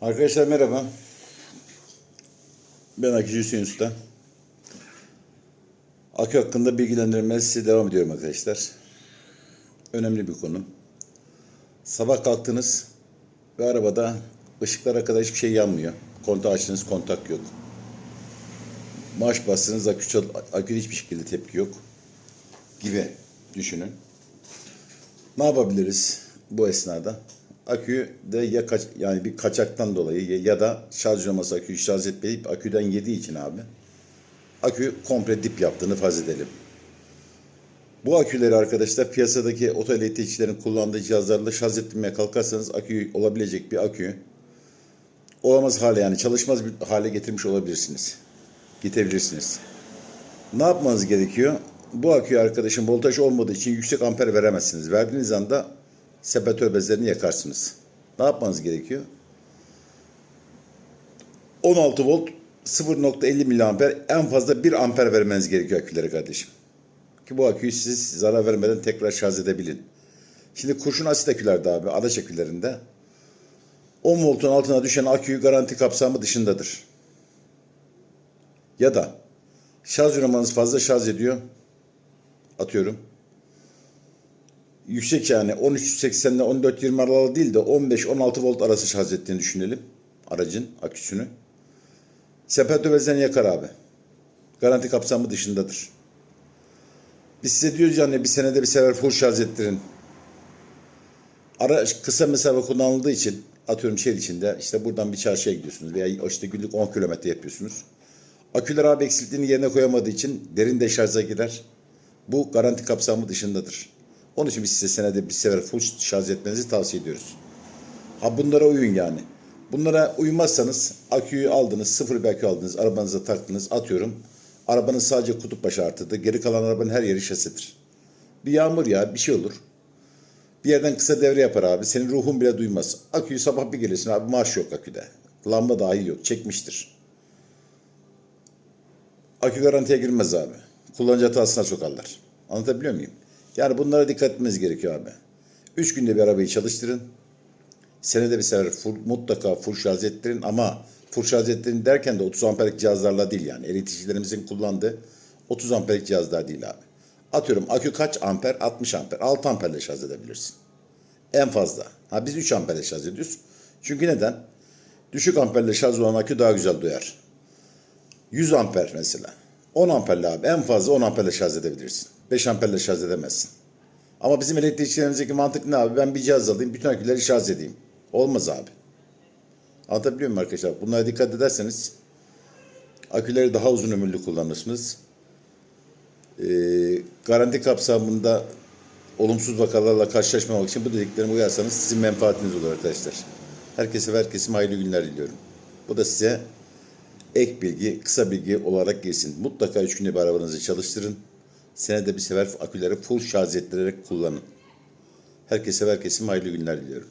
Arkadaşlar merhaba. Ben Akıcı Hüseyin Usta. Akü hakkında bilgilendirmeye size devam ediyorum arkadaşlar. Önemli bir konu. Sabah kalktınız ve arabada ışıklara kadar hiçbir şey yanmıyor. Kontağı açtınız kontak yok. Marş bastınız akü, çal- aküde hiçbir şekilde tepki yok. Gibi düşünün. Ne yapabiliriz bu esnada? Akü de ya kaç, yani bir kaçaktan dolayı ya, ya da şarj uzaması aküyü şarj etmeyip aküden yediği için abi akü komple dip yaptığını farz edelim. Bu aküleri arkadaşlar piyasadaki oto elektrikçilerin kullandığı cihazlarla şarj ettirmeye kalkarsanız akü olabilecek bir akü olamaz hale yani çalışmaz bir hale getirmiş olabilirsiniz. Gidebilirsiniz. Ne yapmanız gerekiyor? Bu aküye arkadaşım voltaj olmadığı için yüksek amper veremezsiniz. Verdiğiniz anda sepetör bezlerini yakarsınız. Ne yapmanız gerekiyor? 16 volt 0.50 miliamper en fazla 1 amper vermeniz gerekiyor akülere kardeşim. Ki bu aküyü siz zarar vermeden tekrar şarj edebilin. Şimdi kurşun asit akülerde abi adaş akülerinde 10 voltun altına düşen aküyü garanti kapsamı dışındadır. Ya da şarj uğramanız fazla şarj ediyor. Atıyorum. Yüksek yani 13.80 ile 14.20 aralığı değil de 15-16 volt arası şarj ettiğini düşünelim. Aracın aküsünü. Sepetö bezlerini yakar abi. Garanti kapsamı dışındadır. Biz size diyoruz yani bir senede bir sefer full şarj ettirin. Araç kısa mesafe kullanıldığı için atıyorum şehir içinde işte buradan bir çarşıya gidiyorsunuz veya işte günlük 10 kilometre yapıyorsunuz. Aküler abi eksikliğini yerine koyamadığı için derin deşarja girer. Bu garanti kapsamı dışındadır. Onun için biz size senede bir sefer full şarj etmenizi tavsiye ediyoruz. Ha bunlara uyun yani. Bunlara uymazsanız aküyü aldınız, sıfır bir akü aldınız, arabanıza taktınız, atıyorum. Arabanın sadece kutup başı artıdı. Geri kalan arabanın her yeri şasidir. Bir yağmur ya, bir şey olur. Bir yerden kısa devre yapar abi. Senin ruhun bile duymaz. Aküyü sabah bir gelirsin abi marş yok aküde. Lamba dahi yok. Çekmiştir. Akü garantiye girmez abi. Kullanıcı hatasına sokarlar. Anlatabiliyor muyum? Yani bunlara dikkat etmeniz gerekiyor abi. Üç günde bir arabayı çalıştırın. Senede bir sefer full, mutlaka full şarj ettirin ama full şarj ettirin derken de 30 amperlik cihazlarla değil yani. Elektrikçilerimizin kullandığı 30 amperlik cihazlar değil abi. Atıyorum akü kaç amper? 60 amper. 6 amperle şarj edebilirsin. En fazla. Ha biz 3 amperle şarj ediyoruz. Çünkü neden? Düşük amperle şarj olan akü daha güzel duyar. 100 amper mesela. 10 amperle abi en fazla 10 amperle şarj edebilirsin. 5 amperle şarj edemezsin. Ama bizim elektrikçilerimizdeki mantık ne abi? Ben bir cihaz alayım, bütün aküleri şarj edeyim. Olmaz abi. Anlatabiliyor muyum arkadaşlar? Bunlara dikkat ederseniz aküleri daha uzun ömürlü kullanırsınız. Ee, garanti kapsamında olumsuz vakalarla karşılaşmamak için bu dediklerime uyarsanız sizin menfaatiniz olur arkadaşlar. Herkese ve herkese hayırlı günler diliyorum. Bu da size ek bilgi, kısa bilgi olarak gelsin. Mutlaka üç günde bir arabanızı çalıştırın. Senede bir sefer aküleri full şarj ettirerek kullanın. Herkese ve herkese hayırlı günler diliyorum.